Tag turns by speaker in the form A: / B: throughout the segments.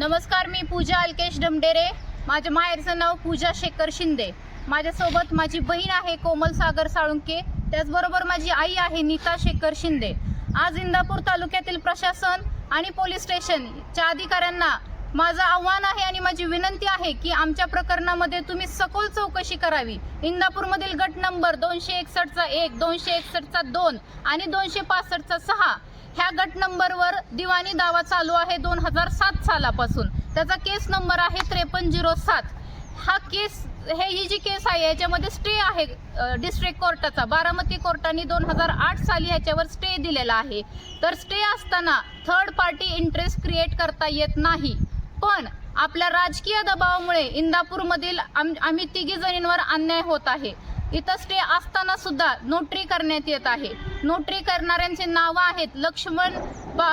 A: नमस्कार मी पूजा अल्केश डमडेरे. माझ्या माहेरचं नाव पूजा शेखर शिंदे. माझ्यासोबत माझी बहीण आहे कोमल सागर साळुंके. त्याचबरोबर माझी आई आहे नीता शेखर शिंदे. आज इंदापूर तालुक्यातील प्रशासन आणि पोलीस स्टेशनच्या अधिकाऱ्यांना माझं आव्हान आहे आणि माझी विनंती आहे की आमच्या प्रकरणामध्ये तुम्ही सखोल चौकशी करावी. इंदापूरमधील गट नंबर दोनशे एकसष्टचा एक दोनशे एकसष्टचा दोन आणि दोनशे पासष्टचा सहा ह्या गट नंबरवर दिवाणी दावा चालू आहे दोन हजार सात सालापासून. त्याचा केस नंबर आहे त्रेपन्न झिरो सात. हा केस हे ही जी केस आहे याच्यामध्ये स्टे आहे डिस्ट्रिक्ट कोर्टाचा बारामती कोर्टाने दोन हजार आठ साली ह्याच्यावर स्टे दिलेला आहे. तर स्टे असताना थर्ड पार्टी इंटरेस्ट क्रिएट करता येत नाही. पण आपल्या राजकीय दबावामुळे इंदापूरमधील आम आम्ही तिघी जणींवर अन्याय होत आहे. इथं स्टे असताना सुद्धा नोटरी करण्यात येत आहे. नोटरी करणाऱ्यांचे नावं आहेत लक्ष्मण बा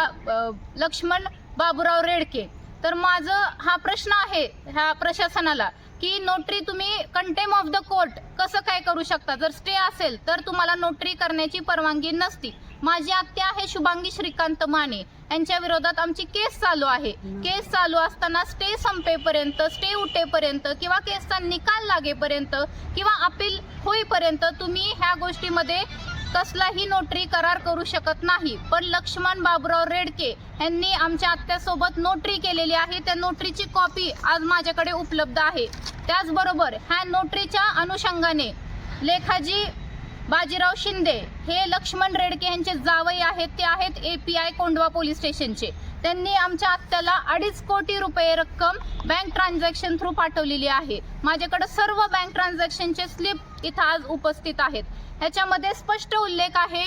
A: लक्ष्मण बाबूराव रेडके. तर माझं हा प्रश्न आहे ह्या प्रशासनाला की नोटरी तुम्ही कंटेम ऑफ द कोर्ट कसं काय करू शकता? जर स्टे असेल तर तुम्हाला नोटरी करण्याची परवानगी नसती. माझी आत्या आहे शुभांगी श्रीकांत माने. यांच्या विरोधात आमची केस चालू आहे. केस चालू असताना स्टे संपेपर्यंत स्टे उठेपर्यंत किंवा केसचा निकाल लागेपर्यंत किंवा अपील होईपर्यंत तुम्ही ह्या गोष्टीमध्ये कसलाही नोटरी करार करू शकत नाही. पण लक्ष्मण बाबुराव रेडके यांनी आमच्या आत्यासोबत नोटरी केलेली आहे. त्या नोटरीची कॉपी आज माझ्याकडे उपलब्ध आहे. त्याचबरोबर ह्या नोटरीच्या अनुषंगाने लेखाजी बाजीराव शिंदे हे लक्ष्मण रेडके यांचे जावई आहेत ते आहेत A P I Kondhwa police स्टेशनचे. त्यांनी आमच्या आत्याला अडीच कोटी रुपये रक्कम बँक ट्रान्झॅक्शन थ्रू पाठवलेली आहे. माझ्याकडे सर्व बँक ट्रान्झॅक्शनचे स्लिप इथं आज उपस्थित आहेत. ह्याच्यामध्ये स्पष्ट उल्लेख आहे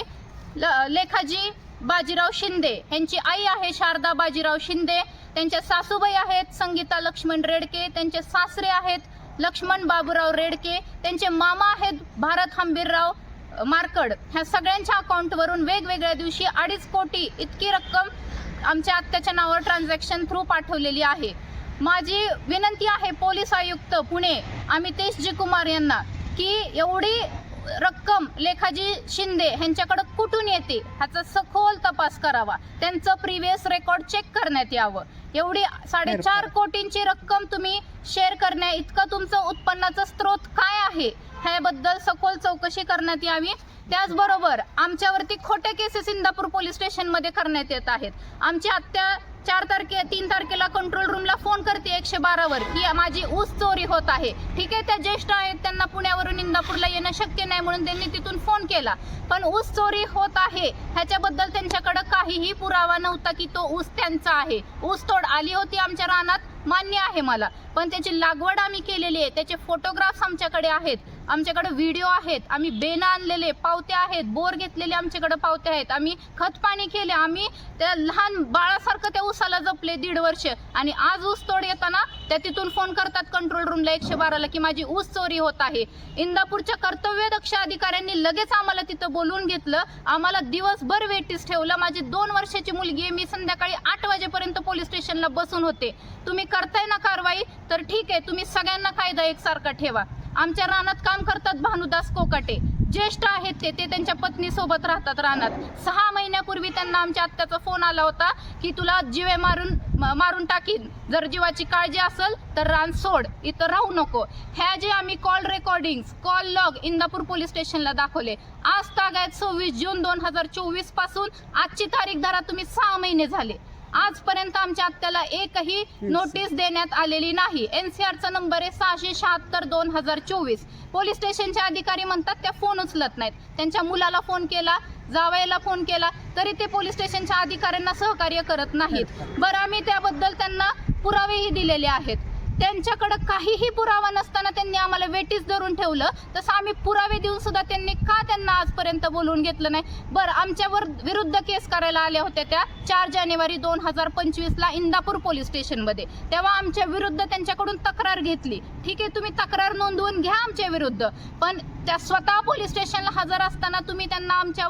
A: ल- लेखाजी बाजीराव शिंदे. यांची आई आहे शारदा बाजीराव शिंदे. त्यांच्या सासूबाई आहेत संगीता लक्ष्मण रेडके. त्यांचे सासरे आहेत लक्ष्मण बाबूराव रेडके. त्यांचे मामा आहेत भारत हंबीरराव. मार्कड ह्या सगळ्यांच्या अकाउंटवरून वेगवेगळ्या दिवशी अडीच कोटी इतकी रक्कम आमच्या आत्याच्या नावावर ट्रान्झॅक्शन थ्रू पाठवलेली आहे. माझी विनंती आहे पोलीस आयुक्त पुणे अमितेश जी कुमार यांना की एवढी रक्कम लेखाजी शिंदे ह्यांच्याकडे कुठून येते ह्याचा सखोल तपास करावा. त्यांचं प्रिव्हियस रेकॉर्ड चेक करण्यात यावं. एवढी साडेचार कोटींची रक्कम तुम्ही शेअर करण्या इतकं तुमचं उत्पन्नाचा स्रोत काय आहे? ह्याबद्दल सखोल चौकशी करण्यात यावी. त्याचबरोबर आमच्यावरती खोटे केसेस इंदापूर पोलीस स्टेशनमध्ये करण्यात येत आहेत. आमची आत्या चार तारखे तीन तारखेला कंट्रोल रूमला फोन करते एकशे बारावर. की माझी ऊस चोरी होत आहे. ठीक आहे त्या ज्येष्ठ आहेत त्यांना पुण्यावरून इंदापूरला येणं शक्य नाही म्हणून त्यांनी तिथून फोन केला. पण ऊस चोरी होत आहे. ह्याच्याबद्दल त्यांच्याकडे काहीही पुरावा नव्हता की तो ऊस त्यांचा आहे. ऊस तोड आली होती आमच्या रानात मान्य आहे मला. पण त्याची लागवड आम्ही केलेली आहे. त्याचे फोटोग्राफ्स आमच्याकडे आहेत. आमच्याकडे व्हिडिओ आहेत आम्ही बेनं आणलेले पावत्या आहेत बोर घेतलेले आमच्याकडे पावत्या आहेत. आम्ही खतपाणी केले आम्ही त्या लहान बाळासारखं त्या ऊसाला जपले दीड वर्ष. आणि आज ऊस तोड येताना त्या तिथून फोन करतात कंट्रोल रूमला एकशे बाराला की माझी ऊस चोरी होत आहे. इंदापूरच्या कर्तव्यदक्ष अधिकाऱ्यांनी लगेच आम्हाला तिथं बोलवून घेतलं. आम्हाला दिवसभर वेटीस ठेवलं. माझी दोन वर्षाची मुलगी आहे. मी संध्याकाळी आठ वाजेपर्यंत पोलीस स्टेशनला बसून होते. तुम्ही करताय ना कारवाई? तर ठीक आहे. तुम्ही सगळ्यांना कायदा एकसारखा ठेवा. आमच्या रानात काम करतात भानुदास कोकाटे. ज्येष्ठ आहेत ते ते त्यांच्या पत्नीसोबत राहतात रानात. सहा महिन्यापूर्वी त्यांना आमच्या आत्याचा फोन आला होता की तुला जीवे मारून म- मारून टाकीन. जर जीवाची काळजी असेल तर रान सोड. इथं राहू नको. ह्या जे आम्ही call recording call log Indapur police स्टेशनला दाखवले. आज तागायत सव्वीस जून दोन हजार चोवीसपासून. आजची तारीख धरा तुम्ही सहा महिने झाले. आजपर्यंत आमच्या आत्याला एकही नोटीस देण्यात आलेली नाही. एनसीआरचा नंबर आहे सहाशे शहात्तर दोन हजार चोवीस. पोलीस स्टेशनचे अधिकारी म्हणतात त्या फोन उचलत नाहीत. त्यांच्या मुलाला फोन केला जावयाला फोन केला तरी ते पोलीस स्टेशनच्या अधिकाऱ्यांना सहकार्य करत नाहीत. बरं आम्ही त्याबद्दल त्यांना पुरावेही दिलेले आहेत. त्यांच्याकडे काहीही पुरावा नसताना त्यांनी आम्हाला वेटीस धरून ठेवलं. तसं आम्ही पुरावे देऊन सुद्धा त्यांनी का त्यांना आजपर्यंत बोलवून घेतलं नाही? बरं आमच्यावर विरुद्ध केस करायला आल्या होत्या त्या. चार जानेवारी दोन हजार पंचवीसला इंदापूर पोलीस स्टेशनमध्ये. तेव्हा आमच्या विरुद्ध त्यांच्याकडून तक्रार घेतली. ठीक आहे तुम्ही तक्रार नोंदवून घ्या आमच्या विरुद्ध. पण त्या स्वतः पोलीस स्टेशनला हजर असताना तुम्ही त्यांना आमच्या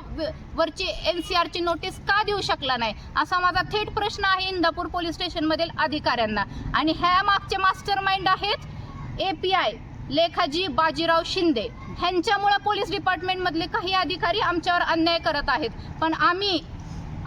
A: वरची एन सी आरची नोटीस का देऊ शकला नाही? असा माझा थेट प्रश्न आहे इंदापूर पोलीस स्टेशनमधील अधिकाऱ्यांना. आणि ह्या मागचे मास्टर माइंड आहेत A P I Lekhaji Bajirao Shinde ह्यांच्यामुळे पोलीस डिपार्टमेंटमधले काही अधिकारी आमच्यावर अन्याय करत आहेत. पण आम्ही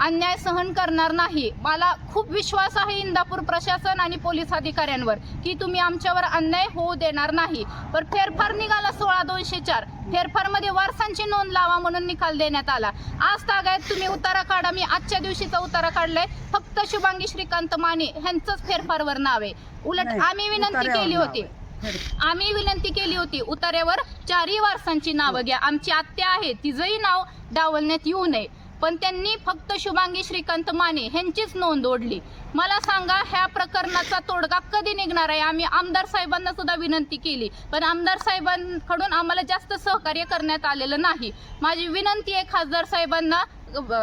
A: अन्याय सहन करणार नाही. मला खूप विश्वास आहे इंदापूर प्रशासन आणि पोलीस अधिकाऱ्यांवर की तुम्ही आमच्यावर अन्याय होऊ देणार नाही. पण फेरफार निघाला सोळा दोनशे चार. फेरफारमध्ये वारसांची नोंद लावा म्हणून निकाल देण्यात आला. आज तागायत तुम्ही उतारा काढा. मी आजच्या दिवशीचा उतारा काढलाय. फक्त शुभांगी श्रीकांत माने ह्यांचंच फेरफारवर नाव आहे. उलट आम्ही विनंती केली होती. आम्ही विनंती केली होती उतार्यावर चारही वारसांची नावं घ्या. आमची आत्या आहे तिचंही नाव डावलण्यात येऊ नये. पण त्यांनी फक्त शुभांगी श्रीकांत माने ह्यांचीच नोंद ओढली. मला सांगा ह्या प्रकरणाचा तोडगा कधी निघणार आहे? आम्ही आमदार साहेबांना सुद्धा विनंती केली. पण आमदार साहेबांकडून आम्हाला जास्त सहकार्य करण्यात आलेलं नाही. माझी विनंती आहे खासदार साहेबांना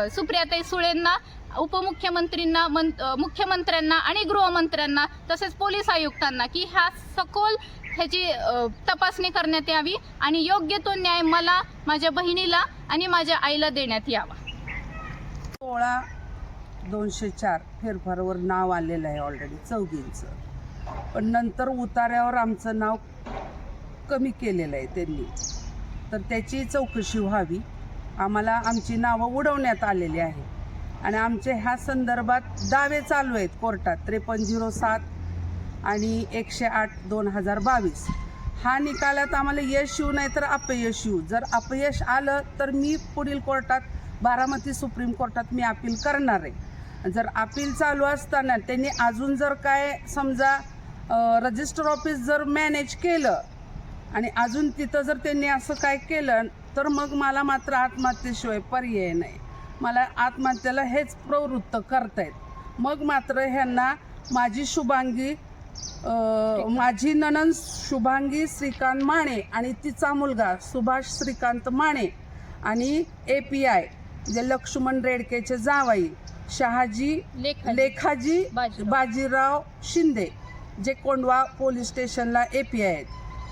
A: सुप्रियाताई सुळेंना उपमुख्यमंत्रींना मं मुख्यमंत्र्यांना आणि गृहमंत्र्यांना तसेच पोलीस आयुक्तांना की ह्या सखोल ह्याची तपासणी करण्यात यावी आणि योग्य तो न्याय मला माझ्या बहिणीला आणि माझ्या आईला देण्यात यावा.
B: सोळा दोनशे चार फेरफारवर नाव आलेलं आहे ऑलरेडी चौघींचं. पण नंतर उतार्यावर आमचं नाव कमी केलेलं आहे त्यांनी. तर त्याची चौकशी व्हावी. आम्हाला आमची नावं उडवण्यात आलेली आहे आणि आमचे ह्या संदर्भात दावे चालू आहेत कोर्टात. त्रेपन्न झिरो सात आणि एकशे आठ दोन हजार बावीस. हा निकालात आम्हाला यश येऊ नाही तर अपयश येऊ. जर अपयश आलं तर मी पुढील कोर्टात बारामती सुप्रीम कोर्टात मी अपील करणार आहे. जर अपील चालू असताना त्यांनी अजून जर काय समजा रजिस्टर ऑफिस जर मॅनेज केलं आणि अजून तिथं जर त्यांनी असं काय केलं तर मग मला मात्र आत्महत्येशिवाय पर्याय नाही. मला आत्महत्येला हेच प्रवृत्त करतायत. मग मात्र ह्यांना माझी शुभांगी माझी ननन शुभांगी श्रीकांत माने आणि तिचा मुलगा सुभाष श्रीकांत माने आणि ए पी आय जे लक्ष्मण रेडकेचे जावाई शहाजी
A: लेखा
B: लेखाजी
A: बाजीराव.
B: बाजीराव शिंदे जे कोंडवा पोलीस स्टेशनला ए पी आय आहेत.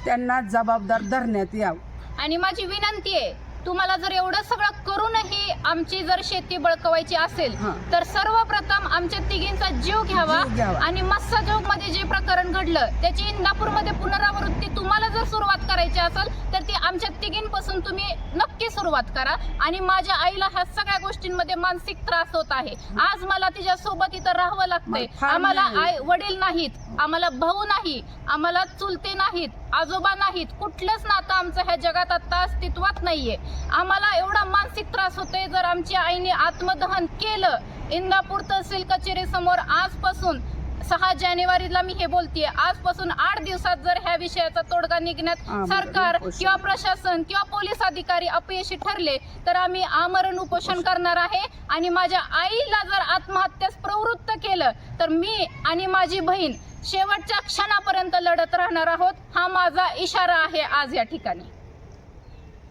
B: त्यांना जबाबदार धरण्यात यावं.
A: आणि माझी विनंती आहे तुम्हाला जर एवढं सगळं करूनही आमची जर शेती बळकवायची असेल
B: हां.
A: तर सर्वप्रथम आमच्या तिघींचा जीव घ्यावा
B: जीव घ्यावा.
A: आणि मस्साजोगमध्ये जे प्रकरण घडलं त्याची इंदापूरमध्ये पुनरावृत्ती तुम्हाला जर सुरुवात करायची असेल तर ती आमच्या तिघींपासून तुम्ही नक्की सुरुवात करा आणि माझ्या आईला ह्या सगळ्या गोष्टींमध्ये मानसिक त्रास होत आहे आज मला तिच्या सोबत इथं राहावं लागतंय
B: फार
A: आम्हाला
B: नाही.
A: आई वडील नाहीत आम्हाला भाऊ नाही आम्हाला चुलते नाहीत आजोबा नाहीत. कुठलंच नातं आमचं ह्या जगात आता अस्तित्वात नाहीये. आम्हाला एवढा मानसिक त्रास होतोय जर आमच्या आईने आत्मदहन केलं. इंदापूर तहसील कचेरी समोर आजपासून सहा जानेवारीला मी हे बोलतेय. आजपासून आठ दिवसात जर ह्या विषयाचा तोडगा निघण्यात सरकार. किंवा प्रशासन किंवा पोलीस अधिकारी अपयशी ठरले तर आम्ही आमरण उपोषण. करणार आहे. आणि माझ्या आईला जर आत्महत्यास प्रवृत्त केलं तर मी आणि माझी बहीण शेवटच्या क्षणापर्यंत लढत राहणार आहोत. हा माझा इशारा आहे आज या ठिकाणी.